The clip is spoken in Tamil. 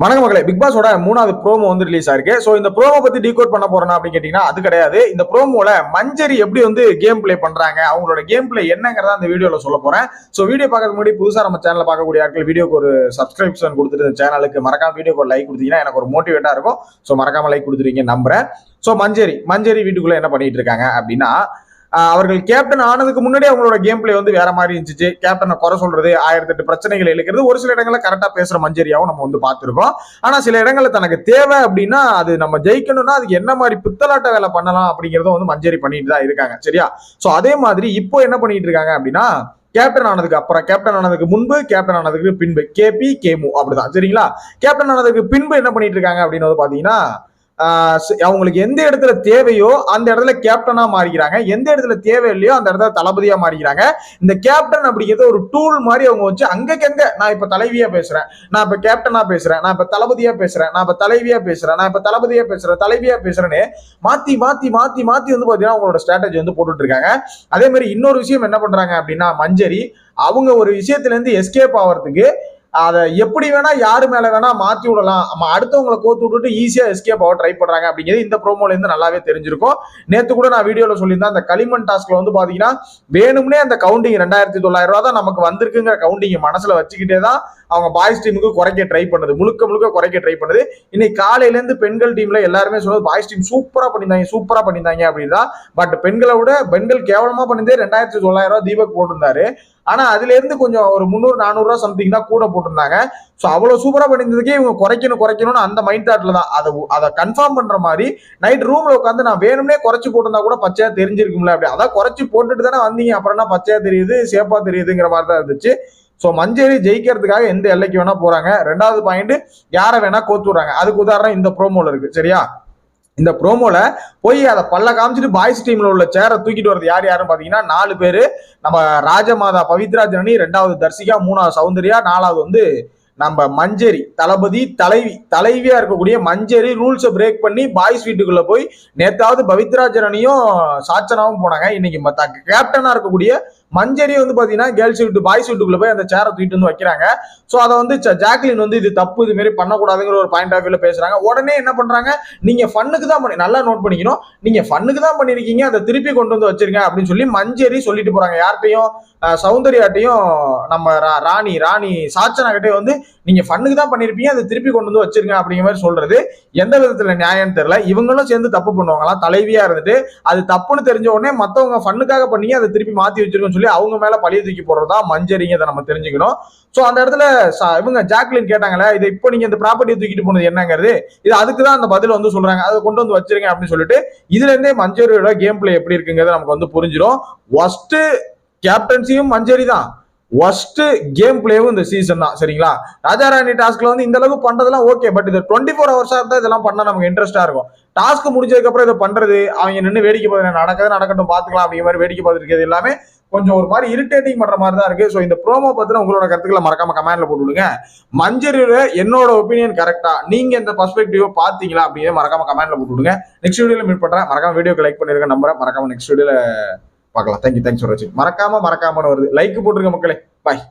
வணக்கம் மக்களே பிக் பாஸோட மூணாவது ப்ரோமோ வந்து ரிலீஸ் ஆயிருக்கு. ஸோ இந்த ப்ரோமோ பத்தி டீகோட் பண்ண போறேன்னா அப்படின்னு கேட்டீங்கன்னா அது கிடையாது. இந்த ப்ரோமோல மஞ்சரி எப்படி வந்து கேம் ப்ளே பண்றாங்க அவங்களோட கேம் பிளே என்னங்கிறத அந்த வீடியோல சொல்ல போறேன். ஸோ வீடியோ பார்க்கறதுக்கு முன்னாடி புதுசா நம்ம சேனல் பார்க்கக்கூடிய ஆட்கள் வீடியோக்கு ஒரு சப்ஸ்கிரிப்ஷன் கொடுத்துட்டு சேனலுக்கு மறக்காம வீடியோக்கு லைக் கொடுத்தீங்கன்னா எனக்கு ஒரு மோட்டிவேட்டா இருக்கும். ஸோ மறக்காம லைக் கொடுத்துருவீங்க நம்புறேன். ஸோ மஞ்சரி மஞ்சரி வீட்டுக்குள்ள என்ன பண்ணிட்டு இருக்காங்க அப்படின்னா அவர்கள் கேப்டன் ஆனதுக்கு முன்னாடி அவங்களோட கேம் பிளே வந்து வேற மாதிரி இருந்துச்சு. கேப்டனை குறை சொல்றது ஆயிரத்தி எட்டு பிரச்சனைகள் இழுக்கிறது. ஒரு சில இடங்களில் கரெக்டாக பேசுற மஞ்சரியாவும் நம்ம வந்து பார்த்துருக்கோம். ஆனா சில இடங்களில் தனக்கு தேவை அப்படின்னா அது நம்ம ஜெயிக்கணும்னா அதுக்கு என்ன மாதிரி பித்தலாட்ட வேலை பண்ணலாம் அப்படிங்கிறதும் வந்து மஞ்சரி பண்ணிட்டு தான் இருக்காங்க. சரியா? ஸோ அதே மாதிரி இப்போ என்ன பண்ணிட்டு இருக்காங்க அப்படின்னா கேப்டன் ஆனதுக்கு அப்புறம் கேப்டன் ஆனதுக்கு முன்பு கேப்டன் ஆனதுக்கு பின்பு கேபி கேமு அப்படிதான். சரிங்களா? கேப்டன் ஆனதுக்கு பின்பு என்ன பண்ணிட்டு இருக்காங்க அப்படின்னு வந்து பாத்தீங்கன்னா அவங்களுக்கு எந்த இடத்துல தேவையோ அந்த இடத்துல கேப்டனா மாறிக்கிறாங்க. எந்த இடத்துல தேவை இல்லையோ அந்த இடத்துல தளபதியா மாறிக்கிறாங்க. இந்த கேப்டன் அப்படிங்கிறது ஒரு டூல் மாதிரி அவங்க வச்சு அங்கங்க நான் இப்ப தலைவியா பேசுறேன். நான் இப்ப கேப்டனா பேசுறேன். நான் இப்ப தளபதியா பேசுறேன். நான் இப்ப தலைவியா பேசுறேன். நான் இப்ப தளபதியா பேசுறேன். தலைவியா பேசுறேன்னு மாத்தி மாத்தி மாத்தி மாத்தி வந்து பாத்தீங்கன்னா அவங்களோட ஸ்ட்ராட்டஜி வந்து போட்டுட்டு இருக்காங்க. அதே மாதிரி இன்னொரு விஷயம் என்ன பண்றாங்க அப்படின்னா மஞ்சரி அவங்க ஒரு விஷயத்துல இருந்து எஸ்கேப் ஆகிறதுக்கு அதை எப்படி வேணா யாரு மேல வேணா மாத்தி விடலாம். நம்ம அடுத்தவங்களை கோத்து விட்டுட்டு ஈஸியா எஸ்கேப் ஆக ட்ரை பண்றாங்க அப்படிங்கிறது இந்த ப்ரோமோல இருந்து நல்லாவே தெரிஞ்சிருக்கும். நேத்து கூட நான் வீடியோல சொல்லியிருந்தேன் அந்த களிமண் டாஸ்க்ல வந்து பாத்தீங்கன்னா வேணும்னே அந்த கவுண்டிங் ரெண்டாயிரத்தி தொள்ளாயிரம் ரூபா தான் நமக்கு வந்திருக்குங்கிற கவுண்டிங் மனசுல வச்சுக்கிட்டே தான் அவங்க பாய்ஸ் டீமுக்கு குறைக்க ட்ரை பண்ணுது. முழுக்க முழுக்க குறைக்க ட்ரை பண்ணுது. இன்னைக்கு காலையில இருந்து பெண்கள் டீம்ல எல்லாருமே சொல்றது பாய்ஸ் டீம் சூப்பரா பண்ணியிருந்தாங்க சூப்பரா பண்ணியிருந்தாங்க அப்படின்னா பட் பெண்களை விட பெண்கள் கேவலமா பண்ணிருந்தே ரெண்டாயிரத்தி தொள்ளாயிரம் ரூபா தீபக் போட்டிருந்தாரு. ஆனா அதுல இருந்து கொஞ்சம் ஒரு முந்நூறு நானூறு ரூபா சம்திங் தான் கூட போட்டிருந்தாங்க. ஸோ அவ்வளோ சூப்பராக பண்ணியிருந்ததுக்கே இவங்க குறைக்கணும் குறைக்கணும்னு அந்த மைண்ட் தாட்டில் தான். அதை அதை கன்ஃபார்ம் பண்ணுற மாதிரி நைட் ரூமில் உட்காந்து நான் வேணும்னே குறைச்சி போட்டிருந்தா கூட பச்சையாக தெரிஞ்சிருக்கும்ல அப்படி. அதான் குறைச்சி போட்டுட்டு தானே வந்தீங்க. அப்புறம் என்ன பச்சையாக தெரியுது சேஃபாக தெரியுதுங்கிற மாதிரி தான் இருந்துச்சு. ஸோ மஞ்சேரி ஜெயிக்கிறதுக்காக எந்த எல்லைக்கு வேணா போகிறாங்க ரெண்டாவது பாயிண்ட் யாரை வேணா கோத்து விடுறாங்க. அதுக்கு உதாரணம் இந்த ப்ரோமோல இருக்கு. சரியா? இந்த ப்ரோமோல போய் அதை பல்ல காமிச்சிட்டு பாய்ஸ் டீம்ல உள்ள சேரை தூக்கிட்டு வரது யார் யாருன்னு பாத்தீங்கன்னா நாலு பேரு. நம்ம ராஜமாதா பவித்ரா ஜனனி ரெண்டாவது தர்சிகா மூணாவது சௌந்தர்யா நாலாவது வந்து நம்ம மஞ்சரி தளபதி தலைவி தலைவியா இருக்கக்கூடிய மஞ்சரி ரூல்ஸை பிரேக் பண்ணி பாய்ஸ் வீட்டுக்குள்ள போய் நேத்தாவது பவித்ரா ஜனனியும் சாச்சனாவும் போனாங்க. இன்னைக்கு கேப்டனா இருக்கக்கூடிய மஞ்சரி வந்து பாத்தீங்கன்னா கேர்ள்ஸ் வீட்டு பாய்ஸ் வீட்டுக்குள்ள போய் அந்த சேரை தூக்கிட்டு வந்து வைக்கிறாங்க. ஸோ அதை வந்து ஜாக்லின் வந்து இது தப்பு இது மாதிரி பண்ணக்கூடாதுங்கிற ஒரு பாயிண்ட் ஆஃப் வியூல பேசுறாங்க. உடனே என்ன பண்றாங்க? நீங்க ஃபன்னுக்கு தான் பண்ணி நல்லா நோட் பண்ணிக்கணும். நீங்க ஃபன்னுக்கு தான் பண்ணிருக்கீங்க அதை திருப்பி கொண்டு வந்து வச்சிருங்க அப்படின்னு சொல்லி மஞ்சரி சொல்லிட்டு போறாங்க. யார்கிட்டையும் சௌந்தர்யாட்டையும் நம்ம ரா- ராணி ராணி சாச்சனா கிட்டே வந்து நீங்க ஃபன்னுக்கு தான் பண்ணிருப்பீங்க அதை திருப்பி கொண்டு வந்து வச்சிருங்க அப்படிங்கிற மாதிரி சொல்றது. எந்த விதத்துல நியாயம்னு தெரியல. இவங்களும் சேர்ந்து தப்பு பண்ணுவாங்களாம். தலைவியா இருந்துட்டு அது தப்புன்னு தெரிஞ்ச உடனே மத்தவங்க ஃபன்னுக்காக பண்ணீங்க அதை திருப்பி மாத்தி வச்சிருக்கோம் சொல்லி அவங்க மேல பழிய தூக்கி போடுறதா மஞ்சரிங்க அதை நம்ம தெரிஞ்சுக்கணும். சோ அந்த இடத்துல இவங்க ஜாக்லின் கேட்டாங்களே இது இப்போ நீங்க இந்த ப்ராப்பர்ட்டியை தூக்கிட்டு போனது என்னங்கிறது இது அதுக்கு தான் அந்த பதில் வந்து சொல்றாங்க. அதை கொண்டு வந்து வச்சிருங்க அப்படின்னு சொல்லிட்டு இதுல இருந்தே மஞ்சரியோட கேம் பிளே எப்படி இருக்குங்கிறது நமக்கு வந்து புரிஞ்சிடும் ஒஸ்ட் கேப்டன்சியும் மஞ்சரி தான். ஒஸ்ட் கேம் பிளேவும் இந்த சீசன் தான் சரிங்களா? ராஜாராணி டாஸ்க்ல வந்து இந்த அளவுக்கு பண்றதெல்லாம் ஓகே பட் இது டுவெண்ட்டி ஃபோர் ஹவர்ஸா இருந்தா இதெல்லாம் பண்ண நமக்கு இன்ட்ரெஸ்டா இருக்கும். டாஸ்க் முடிஞ்சதுக்கு அப்புறம் இதை பண்றது அவங்க நின்று வேடிக்கை பார்த்து நடக்கிறது நடக்கட்டும் பாத்துக்கலாம் அப்படிங்கிற மாதிரி வேடிக்கை பார்த்துருக்கிறது எல்லாமே கொஞ்சம் ஒரு மாதிரி இரிட்டேட்டிங் பண்ற மாதிரி தான் இருக்கு. ஸோ இந்த ப்ரோமோ பத்தின உங்களோட கருத்துக்களை மறக்காம கமெண்ட்ல போட்டு விடுங்க மஞ்சரியோட என்னோட ஒப்பீனியன் கரெக்டா நீங்க இந்த பர்ஸ்பெக்டிவ் பாத்தீங்களா அப்படின்னு மறக்காம கமெண்ட்ல போட்டு விடுங்க நெக்ஸ்ட் வீடியோல மீட் பண்றேன். மறக்காம வீடியோக்கு லைக் பண்ணிருக்க நம்புறேன். மறக்காம நெக்ஸ்ட் வீடியோல பார்க்கலாம். தேங்க்யூ தேங்க்ஸ் ஃபார் வாட்சிங் மறக்காம மறக்காம வருது. லைக் போட்டுருங்க மக்களே. பாய்